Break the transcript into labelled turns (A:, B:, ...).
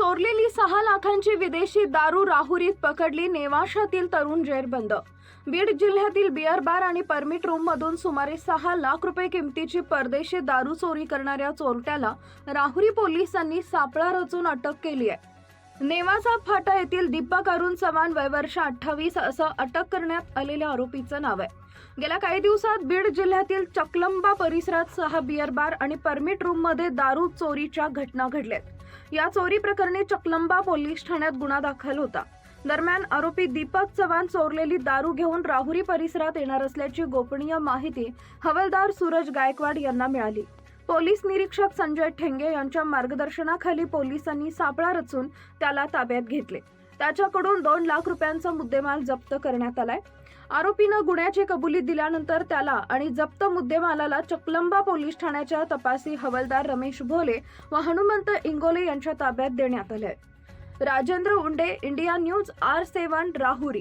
A: चोरलेली सहा लाखांची विदेशी दारू राहुरीत पकडली नेवाशातील तरुण जेरबंद. बीड जिल्ह्यातील बिअर बार आणि परमिट रूम मधून सुमारे सहा लाख रुपये किमतीची परदेशी दारू चोरी करणाऱ्या चोरट्याला राहुरी पोलिसांनी सापळा रचून अटक केली आहे. नेवासा फाटा येथील दीपक अरुण चव्हाण वय वर्ष अठ्ठावीस असं अटक करण्यात आलेल्या आरोपीचं नाव आहे. गेल्या काही दिवसात बीड जिल्ह्यातील चकलंबा परिसरात सहा बिअर बार आणि परमिट रूममध्ये दारू चोरीच्या घटना घडल्यात. या चोरी प्रकरणी चकलंबा पोलीस ठाण्यात गुन्हा दाखल होता. दरम्यान आरोपी दीपक चव्हाण चोरलेली दारू घेऊन राहुरी परिसरात येणार असल्याची गोपनीय माहिती हवालदार सूरज गायकवाड यांना मिळाली. पोलीस निरीक्षक संजय ठेंगे यांच्या मार्गदर्शनाखाली पोलिसांनी सापळा रचून त्याला ताब्यात घेतले. त्याच्याकडून दोन लाख रुपयांचा मुद्देमाल जप्त करण्यात आलाय. आरोपीनं गुन्ह्याची कबुली दिल्यानंतर त्याला आणि जप्त मुद्देमालाला चकलंबा पोलीस ठाण्याच्या तपासी हवालदार रमेश भोले व हनुमंत इंगोले यांच्या ताब्यात देण्यात आले Rajendra Unde India news R seven Rahuri.